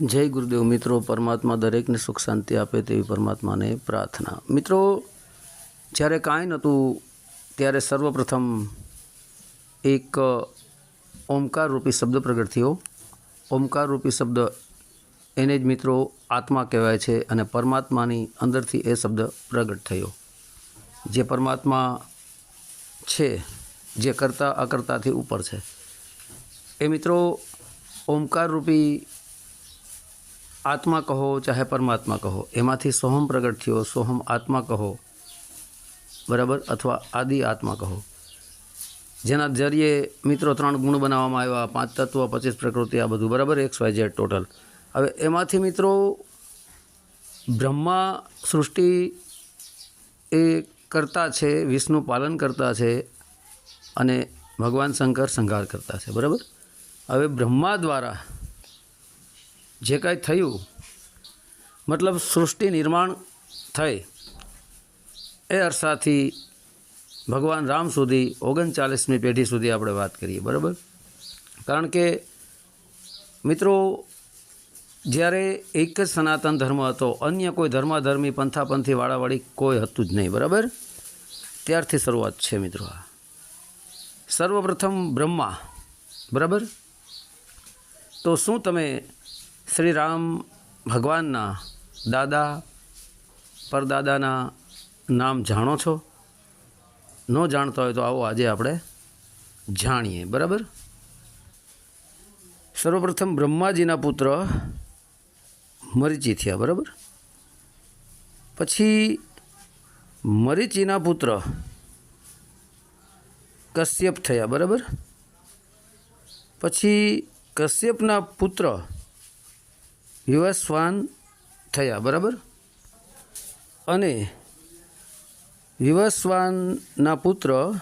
જય ગુરુદેવ મિત્રો, પરમાત્મા દરેકને સુખ શાંતિ આપે તેવી પરમાત્માને પ્રાર્થના. મિત્રો, જ્યારે કાંઈ નહોતું, ત્યારે સર્વપ્રથમ એક ઓમકાર રૂપી શબ્દ પ્રગટ થયો. ઓમકાર રૂપી શબ્દ એને જ મિત્રો આત્મા કહેવાય છે અને પરમાત્માની અંદરથી એ શબ્દ પ્રગટ થયો. જે પરમાત્મા છે, જે કરતા અકર્તાથી ઉપર છે. એ મિત્રો ઓમકાર રૂપી આત્મા કહો ચાહે પરમાત્મા કહો. એમાંથી સોહમ પ્રગટ થયો, સોહમ આત્મા કહો. બરાબર? અથવા આદિ આત્મા કહો. જેના જરીએ મિત્રો ત્રણ ગુણ બનાવવામાં આવ્યા, પાંચ તત્વ, પચીસ પ્રકૃતિ, આ બધું. બરાબર? X Y Z total. હવે એમાંથી મિત્રો બ્રહ્મા સૃષ્ટિ એ કરતા છે, વિષ્ણુ પાલન કરતા છે, અને ભગવાન શંકર સંહાર કરતા છે. બરાબર? હવે બ્રહ્મા દ્વારા જે કાંઈ થયું, મતલબ સૃષ્ટિ નિર્માણ થઈ, એ અરસાથી ભગવાન રામ સુધી, ઓગણચાલીસમી પેઢી સુધી આપણે વાત કરીએ, બરાબર? કારણ કે, મિત્રો, જ્યારે એક જ સનાતન ધર્મ હતો, અન્ય કોઈ ધર્માધર્મી, પંથાપંથી વાળાવાળી કોઈ હતું જ નહીં, બરાબર? ત્યારથી શરૂઆત છે, મિત્રો, આ. સર્વપ્રથમ બ્રહ્મા, બરાબર? તો શું તમે શ્રી રામ ભગવાનના દાદા, પરદાદાના નામ જાણો છો? ન જાણતા હોય તો આવો આજે આપણે જાણીએ, બરાબર? સર્વપ્રથમ બ્રહ્માજીના પુત્ર મરીચી થયા, બરાબર? પછી મરીચીના પુત્ર કશ્યપ થયા, બરાબર? પછી કશ્યપના પુત્ર વિવસ્વાન થયા, બરાબર? અને વિવસ્વાનના પુત્ર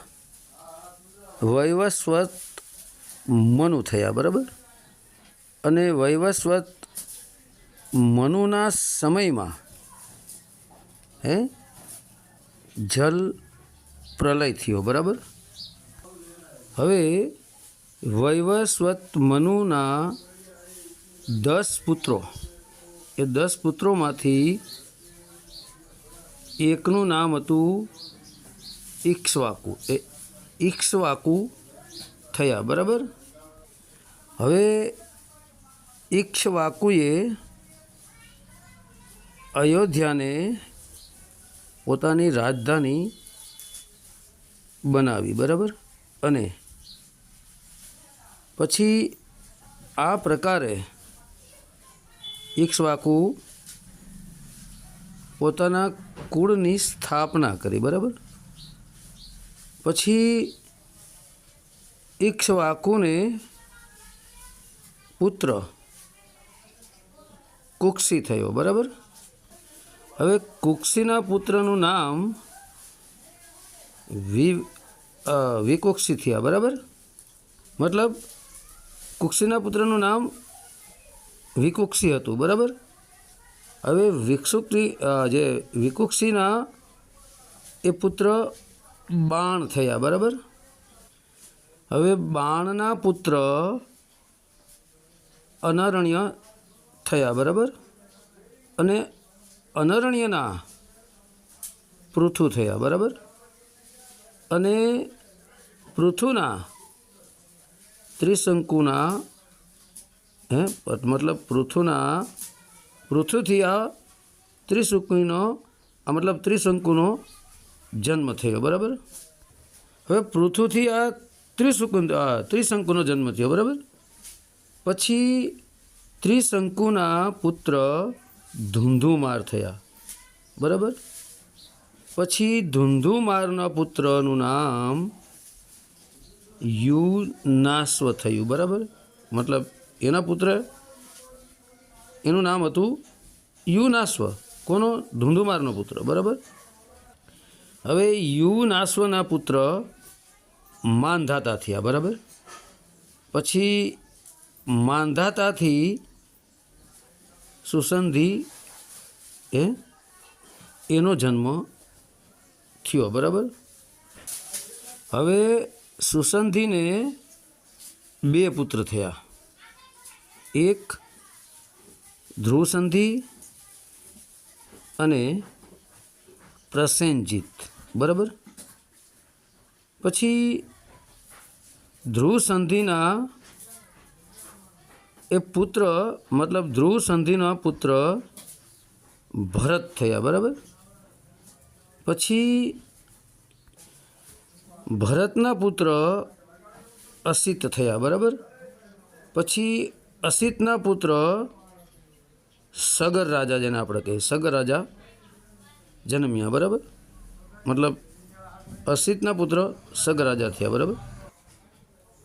વૈવસ્વત મનુ થયા, બરાબર? અને વૈવસ્વત મનુના સમયમાં, હે, જલ પ્રલય થયો, બરાબર? હવે વૈવસ્વત મનુના દસ પુત્રો. એ દસ પુત્રોમાંથી એકનું નામ હતું ઈક્ષ્વાકુ. એ ઈક્ષ્વાકુ થયા, બરાબર? હવે ઈક્ષ્વાકુએ અયોધ્યાને પોતાની રાજધાની બનાવી, બરાબર? અને પછી આ પ્રકારે ઈક્ષ્વાકુ પોતાના કુળની સ્થાપના કરી, બરાબર? પછી ઇક્ષવાકુને પુત્ર કુક્ષી થયો, બરાબર? હવે કુક્ષીના પુત્રનું નામ વિ વિકુક્ષી થયા, બરાબર? મતલબ કુક્ષીના પુત્રનું નામ વિકુક્ષી હતું, બરાબર? હવે વિકસુક્તિ જે વિકુક્ષીના એ પુત્ર બાણ થયા, બરાબર? હવે બાણના પુત્ર અનારણ્ય થયા, બરાબર? અને અનરણ્યના પૃથુ થયા, બરાબર? અને પૃથુના ત્રિશંકુના હે? મતલબ પૃથુના પૃથુથી આ ત્રિશંકુનો આ મતલબ ત્રિશંકુનો જન્મ થયો, બરાબર? હવે પૃથુથી આ ત્રિશુકુન આ ત્રિશંકુનો જન્મ થયો, બરાબર? પછી ત્રિશંકુના પુત્ર ધુંધુમાર થયા, બરાબર? પછી ધુંધુમારના પુત્રનું નામ યુનાસ્વ થયું, બરાબર? મતલબ એના પુત્ર એનું નામ હતું યુનાશ્વ કોનો? ધુંધુમારનો પુત્ર, બરાબર? હવે યુનાશ્વના પુત્ર માંધાતા થયા, બરાબર? પછી માંધાતાથી સુસંધિ એ એનો જન્મ થયો, બરાબર? હવે સુસંધિને બે પુત્ર થયા. એક ધ્રુવસંધિ અને પ્રસેનજીત. બરાબર? પછી ધ્રુવ સંધિના એ પુત્ર, મતલબ ધ્રુવ સંધિના પુત્ર ભરત થયા, બરાબર? પછી ભરતના પુત્ર અસિત થયા, બરાબર? પછી અસિતના પુત્ર સગર રાજા જેને આપણે કહીએ, સગર રાજા જન્મ્યા, બરાબર? મતલબ અસિતના પુત્ર સગર રાજા થયા, બરાબર?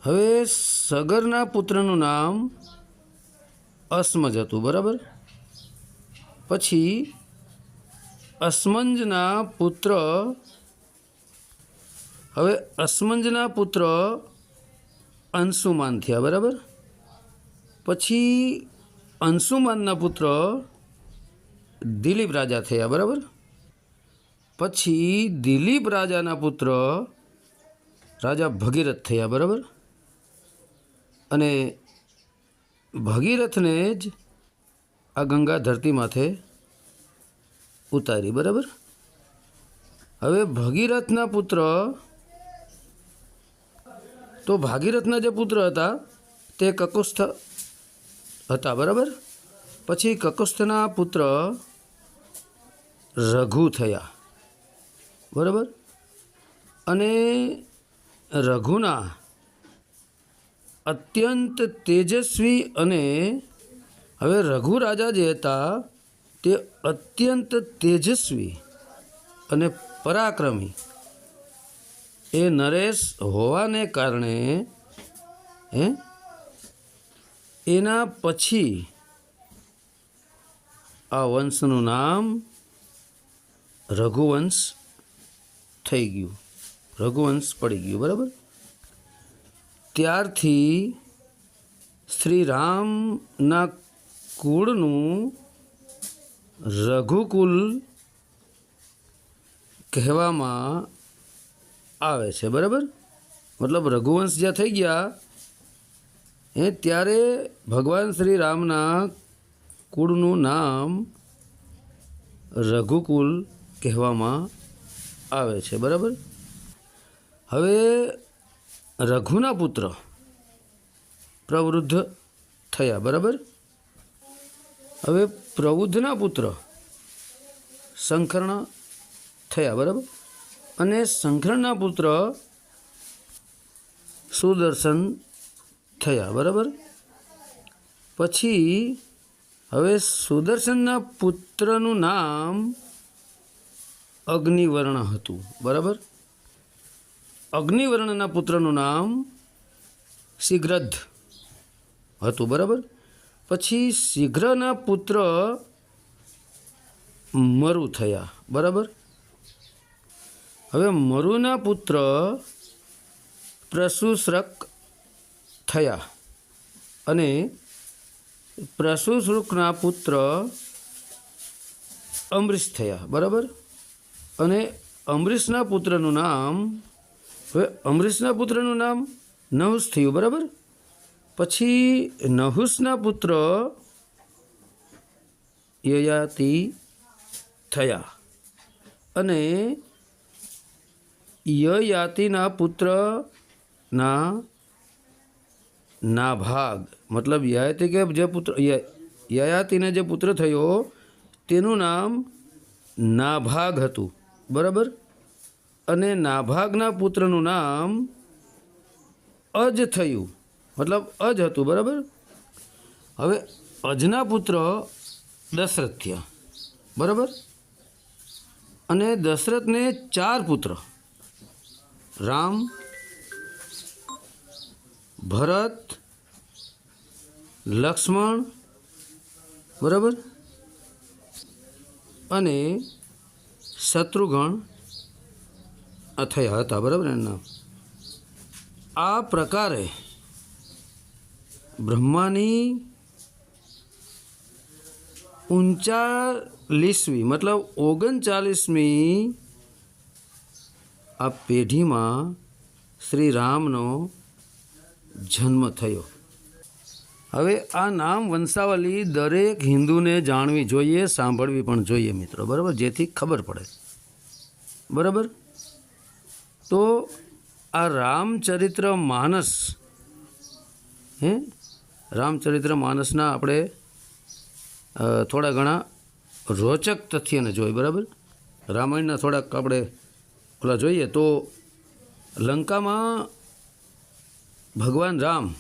હવે સગરના પુત્રનું નામ અસ્મજ હતું, બરાબર? પછી અસ્મંજના પુત્ર, હવે અસ્મંજના પુત્ર અંશુમાન થયા, બરાબર? પછી અંશુમાનના પુત્ર દિલીપ રાજા થયા, બરાબર? પછી દિલીપ રાજાના પુત્ર રાજા ભગીરથ થયા, બરાબર? અને ભગીરથને જ આ ગંગા ધરતી માથે ઉતારી, બરાબર? હવે ભગીરથના પુત્ર તો ભાગીરથના જે પુત્ર હતા તે કકુસ્થ હતા, બરાબર? પછી કકસ્થના પુત્ર રઘુ થયા, બરાબર? અને રઘુના અત્યંત તેજસ્વી અને હવે રઘુ રાજા જે હતા, તે અત્યંત તેજસ્વી અને પરાક્રમી. એ નરેશ હોવાને કારણે, હે? એના પછી આ વંશનું નામ રઘુવંશ થઈ ગયું. રઘુવંશ પડી ગયું, બરાબર? ત્યારથી શ્રી રામના કુળનું રઘુકુલ કહેવામાં આવે છે, બરાબર? મતલબ રઘુવંશ જ્યાં થઈ ગયા એ ત્યારે ભગવાન શ્રી રામના કુળનું નામ રઘુકુલ કહેવામાં આવે છે, બરાબર? હવે રઘુના પુત્ર પ્રવૃદ્ધ થયા, બરાબર? હવે પ્રવૃદ્ધના પુત્ર શંકર્ણ થયા, બરાબર? અને શંકરણના પુત્ર સુદર્શન થયા, બરાબર? પછી હવે સુદર્શનના પુત્રનું નામ અગ્નિવર્ણ હતું, બરાબર? અગ્નિવર્ણના પુત્રનું નામ શીઘ્રધ હતું, બરાબર? પછી શીઘ્રના પુત્ર મરુ થયા, બરાબર? હવે મરુના પુત્ર પ્રસુશ્રક થયા. અને પ્રસુશ્રુકના પુત્ર અમરીશ થયા. બરાબર? અને અમરીશના પુત્રનું નામ, હવે અમરીશના પુત્રનું નામ નહુસ થયું, બરાબર? પછી નહુસના પુત્ર યયાતિ થયા. અને યયાતિના પુત્રના નાભાગ. મતલબ યયાતિ કે જે પુત્ર યયાતિને જે પુત્ર થયો, તેનું નામ નાભાગ હતું. બરાબર? અને નાભાગના પુત્રનું નામ અજ થયું. મતલબ અજ હતું, બરાબર? હવે અજના પુત્ર દશરથ થયા. બરાબર? અને દશરથને ચાર પુત્ર. રામ ભરત, લક્ષ્મણ, બરાબર? અને શત્રુઘ્ન થયા હતા, બરાબર એના આ પ્રકારે બ્રહ્માની ઊંચાલીસમી મતલબ ઓગણચાલીસમી આ પેઢીમાં શ્રી રામનો જન્મ થયો. હવે આ નામ વંશાવલી દરેક હિન્દુને જાણવી જોઈએ, સાંભળવી પણ જોઈએ મિત્રો, બરાબર? જેથી ખબર પડે. બરાબર? તો આ રામચરિત્ર માનસ, હે? રામચરિત્ર માનસના આપણે થોડા ઘણા રોચક તથ્યને જોઈએ બરાબર? રામાયણના થોડાક આપણે ઓલા જોઈએ તો લંકામાં ભગવાન રામ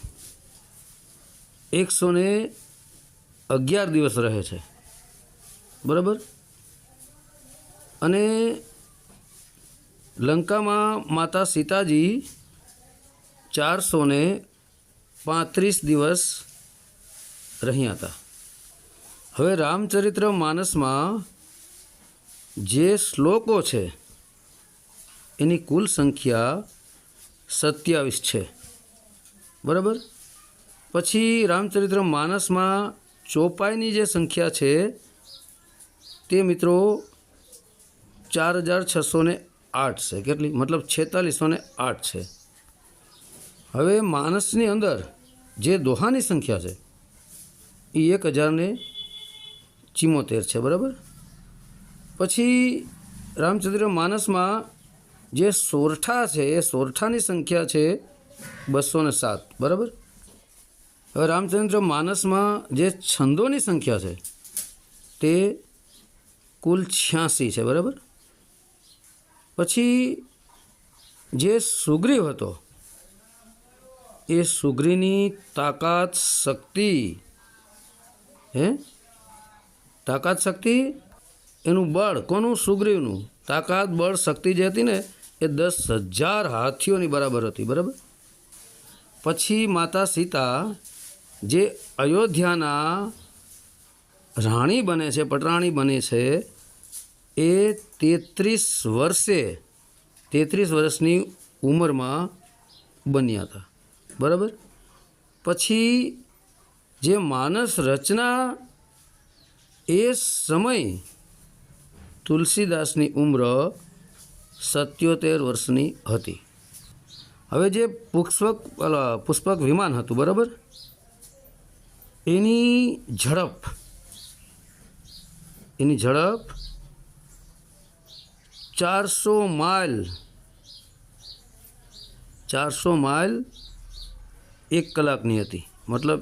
એકસો ને અગિયાર દિવસ રહે છે. બરાબર? અને લંકામાં માતા સીતાજી ચારસો ને પાંત્રીસ દિવસ રહ્યા હતા. હવે રામચરિત્ર માનસમાં જે શ્લોકો છે, એની કુલ સંખ્યા સત્યાવીસ છે. બરાબર? પછી રામચરિત્ર માનસમાં ચોપાઈની જે સંખ્યા છે, તે મિત્રો ચાર હજાર છસો આઠ છે. કેટલી? મતલબ છેતાલીસો આઠ છે. હવે માનસની અંદર જે દોહાની સંખ્યા છે, એ એક હજારને ચિમોતેર છે, બરાબર? પછી રામચંદ્ર માનસમાં જે સોરઠા છે, એ સોરઠાની સંખ્યા છે બસો ને સાત. બરાબર? હવે રામચંદ્ર માનસમાં જે છંદોની સંખ્યા છે, તે કુલ છ્યાસી છે, બરાબર? પછી જે સુગ્રીવ હતો, એ સુગ્રીની તાકાત શક્તિ, હે? તાકાત શક્તિ, એનું બળ, કોનું? સુગ્રીવનું. તાકાત, બળ, શક્તિ જે હતી ને, એ દસ હજાર હાથીઓની બરાબર હતી, બરાબર? પછી માતા સીતા, જે અયોધ્યાના રાણી બને છે, પટરાણી બને છે, એ તેત્રીસ વર્ષે, તેત્રીસ વર્ષની ઉંમરમાં બન્યા હતા. બરાબર? પછી જે માનસ રચના, એ સમય તુલસીદાસની ઉંમર સત્યોતેર વર્ષની હતી. હવે જે પુષ્પક પુષ્પક વિમાન હતું, બરાબર? એની ઝડપ એની ઝડપ ચારસો માઇલ ચારસો માઇલ એક કલાકની હતી. મતલબ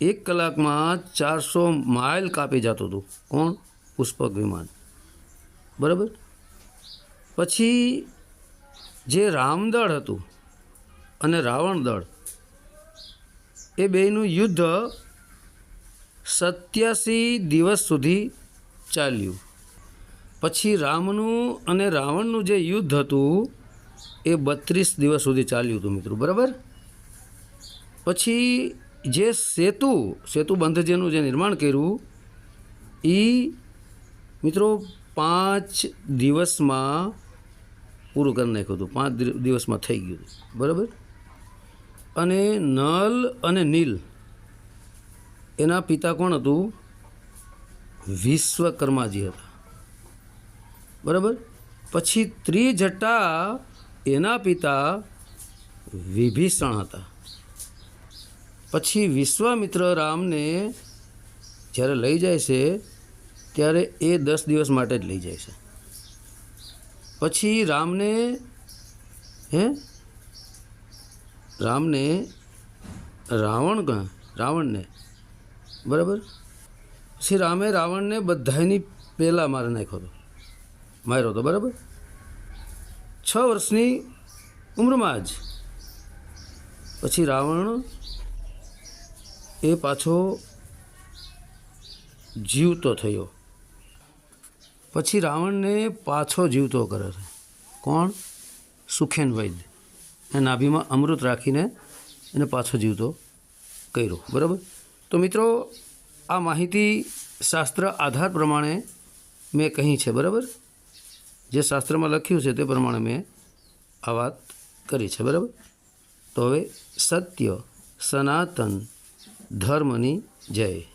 એક કલાકમાં ચારસો માઇલ કાપી જતું હતું કોણ? પુષ્પક વિમાન. બરાબર? પછી જે રામદળ હતું અને રાવણ દળ. એ બેયનું યુદ્ધ સત્યાસી દિવસ સુધી ચાલ્યું. પછી રામનું અને રાવણનું જે યુદ્ધ હતું, એ બત્રીસ દિવસ સુધી ચાલ્યું હતું મિત્રો, બરાબર? પછી જે સેતુ સેતુ બંધ જેનું જે નિર્માણ કર્યું એ મિત્રો પાંચ દિવસમાં પૂરું કરી નાખ્યું હતું, પાંચ દિવસમાં થઈ ગયું હતું, બરાબર? અને નલ અને નીલ. એના પિતા કોણ હતું? વિશ્વકર્માજી હતા. બરાબર? પછી ત્રિજટા એના પિતા વિભીષણ હતા. પછી વિશ્વામિત્ર રામને જ્યારે લઈ જાય છે, ત્યારે એ દસ દિવસ માટે જ લઈ જાય છે. પછી રામને, હે? રામને રાવણ રાવણને. બરાબર? શ્રી રામે રાવણને બધાની પહેલાં મારી નાખ્યો હતો. માર્યો હતો, બરાબર? છ વર્ષની ઉંમરમાં જ. પછી રાવણ એ પાછો જીવતો થયો. પછી રાવણને પાછો જીવતો કરે છે. કોણ? સુખેન વૈદ્ય એ નાભીમાં અમૃત રાખીને એને પાછો જીવતો કર્યો. બરાબર? તો મિત્રો, આ માહિતી શાસ્ત્ર આધાર પ્રમાણે મેં કહી છે, બરાબર? જે શાસ્ત્રમાં લખ્યું છે તે પ્રમાણે મેં આ વાત કરી છે, બરાબર? તો હવે સત્ય, સનાતન ધર્મની જય.